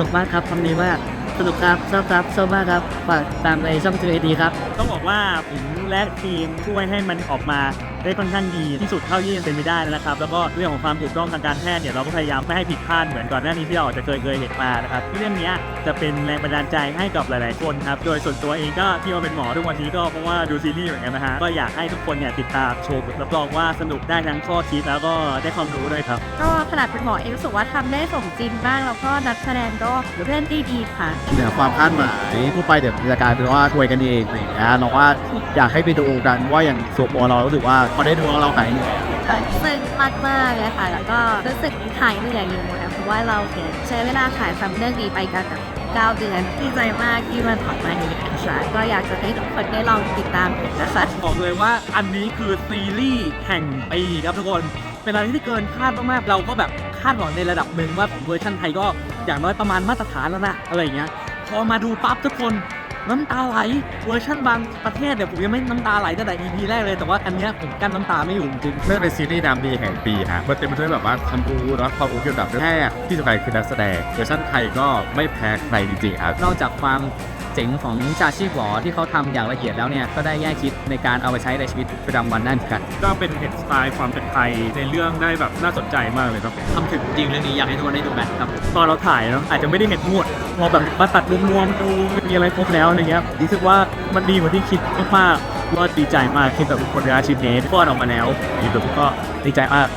นุกมากครับคำนี้มาก สนุกครับชอบครับชอบมากครับฝากตามในช่องทีวีดีครับ ต้องบอกว่าผมและทีมช่วยให้มันออกมาได้ค่อนข้างดีที่สุดเท่าที่จะเป็นไปได้นะครับ แล้วก็เรื่องของความถูกต้องทางการแพทย์เนี่ยเราก็พยายามไม่ให้ผิดพลาดเหมือนก่อนหน้านี้ที่เราอาจจะเคยเคยเห็นมานะครับเรื่องเนี้ยจะเป็นแรงบันดาลใจให้กับหลาย ๆ คนครับโดยส่วนตัวเองก็ที่มาเป็นหมอทุกวันนี้ก็เพราะว่าดูซีรีส์เหมือนกันนะฮะก็อยากให้ทุกคนเนี่ยติดตามชมรับรองว่าสนุกได้ทั้งข้อคิดแล้วก็ได้ความรู้ด้วยครับก็ขนาดเป็นหมอเองรู้สึกว่าทำได้สมจริงบ้างแล้วก็นักแสดงก็เล่นได้ดีค่ะเหนือความคาดหมายผู้ไปเดี๋ยวจะกลายเป็นว่าคุยกันเองอะไรอย่างเงี้ยเราว่าอยากให้ไปดูกันว่าอย่างส่วนตัวเรารู้สึกว่าพอได้ดูแล้วเราหายเหนื่อยซึ้งมากๆเลยค่ะ แล้วก็รู้สึกหายเหนื่อยอยู่นะเพราะว่าเราเนี่ยใช้เวลาถ่ายทำเรื่องนี้ไปกันแบบ9เดือนดีใจมากที่มันออกมาอย่างนี้ค่ะก็อยากจะให้ทุกคนได้ลองติดตามดูนะคะบอกเลยว่าอันนี้คือซีรีส์แห่งปีครับทุกคน เป็นอะไรที่เกินคาดมากๆเราก็แบบคาดหวังในระดับหนึ่งว่าเวอร์ชันไทยก็อย่างน้อยประมาณมาตรฐานแล้วนะอะไรอย่างเงี้ยพอมาดูปั๊บทุกคนน้ำตาไหลเวอร์ชันบางประเทศเนี่ยผมยังไม่น้ำตาไหลตั้งแต่ EP แรกเลยแต่ว่าอันเนี้ยผมกั้นน้ำตาไม่อยู่จริงเรื่องเป็นซีรีส์ดำดีแห่งปีฮะมันเต็มไปด้วยแบบว่าความรู้และความรู้เกี่ยวกับแพทย์ที่สำคัญคือนักแสดงเวอร์ชันไทยก็ไม่แพ้ใครจริงๆครับนอกจากความ เจ๋งของวิชาชีพหมอที่เขาทำอย่างละเอียดแล้วเนี่ยก็ได้แง่คิดในการเอาไปใช้ในชีวิตประจำวันได้เหมือนกัน ก็เป็นเห็นสไตล์ความเป็นไทยในเรื่องได้แบบน่าสนใจมากเลยครับทำถึงจริงเรื่องนี้อยากให้ทุกคนได้ดูกันครับตอนเราถ่ายเนาะอาจจะไม่ได้เห็นหมดพอแบบมาตัดรวมๆดูมีอะไรครบแล้วอะไรเงี้ยรู้สึกว่ามันดีกว่าที่คิดมากๆก็ดีใจมากที่แบบคนรักอาชีพนี้ป้อนออกมาแล้วดีแบบก็ดีใจมาก